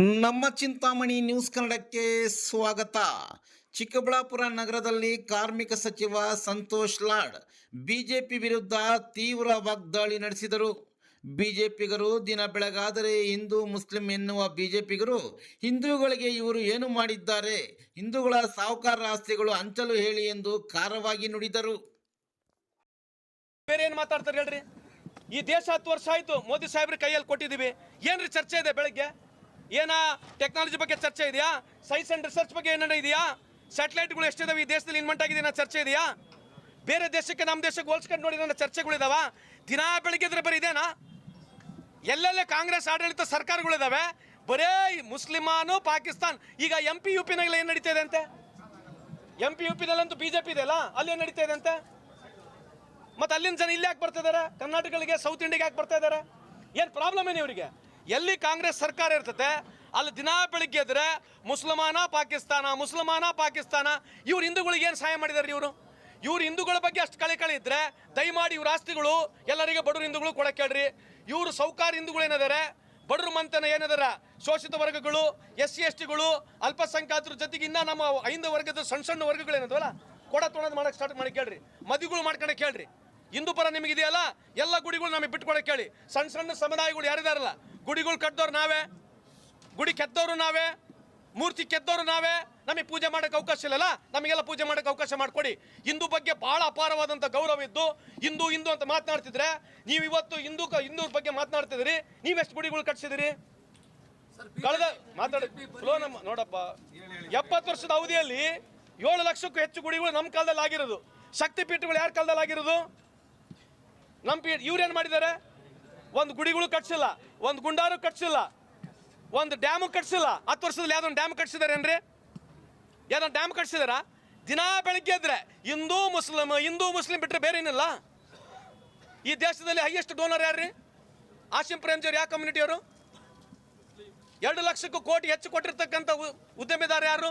ನಮ್ಮ ಚಿಂತಾಮಣಿ ನ್ಯೂಸ್ ಕನ್ನಡಕ್ಕೆ ಸ್ವಾಗತ. ಚಿಕ್ಕಬಳ್ಳಾಪುರ ನಗರದಲ್ಲಿ ಕಾರ್ಮಿಕ ಸಚಿವ ಸಂತೋಷ್ ಲಾಡ್ ಬಿಜೆಪಿ ವಿರುದ್ಧ ತೀವ್ರ ವಾಗ್ದಾಳಿ ನಡೆಸಿದರು. ಬಿಜೆಪಿಗರು ದಿನ ಬೆಳಗಾದರೆ ಹಿಂದೂ, ಮುಸ್ಲಿಂ ಎನ್ನುವ ಬಿಜೆಪಿಗರು ಹಿಂದೂಗಳಿಗೆ ಇವರು ಏನು ಮಾಡಿದ್ದಾರೆ, ಹಿಂದೂಗಳ ಸಾಹುಕಾರ ಆಸ್ತಿಗಳು ಹಂಚಲು ಹೇಳಿ ಎಂದು ಖಾರವಾಗಿ ನುಡಿದರು. ಬೇರೆ ಏನು ಮಾತಾಡ್ತಾರೆ ಹೇಳ್ರಿ? ಈ ದೇಶ ಹತ್ತು ವರ್ಷ ಆಯ್ತು, ಮೋದಿ ಸಾಹೇಬ್ರ ಕೈಯಲ್ಲಿ ಕೊಟ್ಟಿದ್ದೀವಿ. ಏನ್ರಿ ಚರ್ಚೆ ಇದೆ ಬೆಳಗ್ಗೆ? ಏನ ಟೆಕ್ನಾಲಜಿ ಬಗ್ಗೆ ಚರ್ಚೆ ಇದೆಯಾ? ಸೈನ್ಸ್ ಅಂಡ್ ರಿಸರ್ಚ್ ಬಗ್ಗೆ ಏನಾರ ಇದೆಯಾ? ಸ್ಯಾಟಲೈಟ್ಗಳು ಎಷ್ಟಿದಾವೆ? ಈ ದೇಶದಲ್ಲಿ ಇನ್ವೆಂಟ್ ಆಗಿದೆ ಅನ್ನೋ ಚರ್ಚೆ ಇದೆಯಾ? ಬೇರೆ ದೇಶಕ್ಕೆ ನಮ್ಮ ದೇಶಕ್ಕೆ ಹೋಲ್ಸ್ಕೊಂಡು ನೋಡಿ ಚರ್ಚೆಗಳು ಚರ್ಚೆಗಳಿದಾವ. ದಿನಾ ಬೆಳಿಗ್ಗೆ ಬರೀ ಇದೇನಾ? ಎಲ್ಲೆಲ್ಲೇ ಕಾಂಗ್ರೆಸ್, ಆಡಳಿತ ಸರ್ಕಾರಗಳಿದಾವೆ? ಬರೇ ಮುಸ್ಲಿಮಾನು ಪಾಕಿಸ್ತಾನ್. ಈಗ ಎಂ ಪಿ ಯು ಪಿನಾಗೆಲ್ಲ ಏನು ನಡೀತಾ ಇದೆ ಅಂತೆ? ಎಂ ಪಿ ಯು ಪಿನಲ್ಲಂತೂ ಬಿ ಜೆ ಪಿ ಇದೆಯಲ್ಲ? ಅಲ್ಲಿ ಏನು ನಡೀತಾ ಇದೆ ಅಂತೆ? ಮತ್ತೆ ಅಲ್ಲಿನ ಜನ ಇಲ್ಲಿ ಯಾಕೆ ಬರ್ತಾ ಇದಾರೆ ಕರ್ನಾಟಕಗಳಿಗೆ ಸೌತ್ ಇಂಡಿಯಾಗೆ ಯಾಕೆ ಬರ್ತಾ ಇದ್ದಾರೆ ಏನು ಪ್ರಾಬ್ಲಮ್ ಏನು ಇವರಿಗೆ? ಎಲ್ಲಿ ಕಾಂಗ್ರೆಸ್ ಸರ್ಕಾರ ಇರ್ತತೆ, ಅಲ್ಲಿ ದಿನಾ ಬೆಳಿಗ್ಗೆ ಎದ್ರೆ ಮುಸ್ಲಮಾನ, ಪಾಕಿಸ್ತಾನ, ಮುಸಲ್ಮಾನ, ಪಾಕಿಸ್ತಾನ, ಇವ್ರು ಹಿಂದೂಗಳಿಗೆ ಏನು ಸಹಾಯ ಮಾಡಿದಾರೆ ಇವರು? ಇವ್ರು ಹಿಂದೂಗಳ ಬಗ್ಗೆ ಅಷ್ಟು ಕಳೆ ಕಳೆ ಇದ್ರೆ ದಯಮಾಡಿ ಇವ್ರ ಆಸ್ತಿಗಳು, ಎಲ್ಲರಿಗೆ ಬಡವರು ಹಿಂದೂಗಳು ಕೊಡಕ್ಕೆ ಹೇಳ್ರಿ. ಇವರು ಸೌಕಾರ ಹಿಂದೂಗಳು ಏನಿದ್ದಾರೆ ಬಡರು ಮಂತನ ಏನಿದಾರ, ಶೋಷಿತ ವರ್ಗಗಳು ಎಸ್ ಸಿ ಎಸ್ ಟಿಗಳು ಅಲ್ಪಸಂಖ್ಯಾತರ ಜೊತೆಗೆ ಇನ್ನ ನಮ್ಮ ಐದು ವರ್ಗದ ಸಣ್ಣ ಸಣ್ಣ ವರ್ಗಗಳು ಏನದವಲ್ಲ, ಕೊಡ ತೊಣದು ಮಾಡಕ್ಕೆ ಸ್ಟಾರ್ಟ್ ಮಾಡಿ ಕೇಳ್ರಿ. ಮದುವೆಗಳು ಮಾಡ್ಕೊಂಡು ಕೇಳ್ರಿ. ಹಿಂದೂ ಪರ ನಿಮಗಿದೆಯಲ್ಲ, ಎಲ್ಲ ಗುಡಿಗಳು ನಮಗೆ ಬಿಟ್ಕೊಡಕ್ ಕೇಳಿ. ಸಣ್ಣ ಸಣ್ಣ ಸಮುದಾಯಗಳು ಯಾರಿದಾರಲ್ಲ ಗುಡಿಗಳು ಕಟ್ಟದವ್ರು ನಾವೇ, ಗುಡಿ ಕೆತ್ತವರು ನಾವೇ, ಮೂರ್ತಿ ಕೆದ್ದವರು ನಾವೇ, ನಮಗೆ ಪೂಜೆ ಮಾಡೋಕೆ ಅವಕಾಶ ಇಲ್ಲಲ್ಲ, ನಮಗೆಲ್ಲ ಪೂಜೆ ಮಾಡಕ್ಕೆ ಅವಕಾಶ ಮಾಡಿಕೊಡಿ. ಹಿಂದೂ ಬಗ್ಗೆ ಭಾಳ ಅಪಾರವಾದಂಥ ಗೌರವ ಇದ್ದು, ಹಿಂದೂ ಹಿಂದೂ ಅಂತ ಮಾತನಾಡ್ತಿದ್ರೆ, ನೀವು ಇವತ್ತು ಹಿಂದೂ ಹಿಂದೂ ಬಗ್ಗೆ ಮಾತನಾಡ್ತಿದ್ರಿ ನೀವೆಷ್ಟು ಗುಡಿಗಳು ಕಟ್ಸಿದಿರಿ ಕಳೆದ ಮಾತಾಡ. ನೋಡಪ್ಪ. ಎಪ್ಪತ್ತು ವರ್ಷದ ಅವಧಿಯಲ್ಲಿ ಏಳು ಲಕ್ಷಕ್ಕೂ ಹೆಚ್ಚು ಗುಡಿಗಳು ನಮ್ಮ ಕಾಲದಲ್ಲಿ ಆಗಿರೋದು. ಶಕ್ತಿ ಪೀಠಗಳು ಯಾರ ಕಾಲದಲ್ಲಿ ಆಗಿರೋದು? ನಮ್ಮ ಪೀಠ ಇವ್ರೇನು ಮಾಡಿದ್ದಾರೆ? ಒಂದು ಗುಡಿಗಳು ಕಟ್ಸಿಲ್ಲ. ಒಂದು ಗುಂಡಾರು ಕಟ್ಸಿಲ್ಲ, ಒಂದು ಡ್ಯಾಮು ಕಟ್ಸಿಲ್ಲ. ಹತ್ತು ವರ್ಷದಲ್ಲಿ ಯಾವ್ದೊಂದು ಡ್ಯಾಮ್ ಕಟ್ಸಿದಾರೇನ್ರಿ ಯಾವ್ದೊಂದು ಡ್ಯಾಮ್ ಕಟ್ಸಿದಾರ? ದಿನಾ ಬೆಳಗ್ಗೆ ಇದ್ರೆ ಹಿಂದೂ ಮುಸ್ಲಿಮ್, ಹಿಂದೂ ಮುಸ್ಲಿಂ ಬಿಟ್ಟರೆ ಬೇರೆ ಏನಿಲ್ಲ. ಈ ದೇಶದಲ್ಲಿ ಹೈಯೆಸ್ಟ್ ಡೋನರ್ ಯಾರ್ರಿ? ಆಶಿಂ ಪ್ರೇಮ್ಜರ್ ಯಾವ ಕಮ್ಯುನಿಟಿಯವರು ಎರಡು ಲಕ್ಷಕ್ಕೂ ಕೋಟಿ ಹೆಚ್ಚು ಕೊಟ್ಟಿರ್ತಕ್ಕಂಥ ಉದ್ಯಮಿದಾರ ಯಾರು?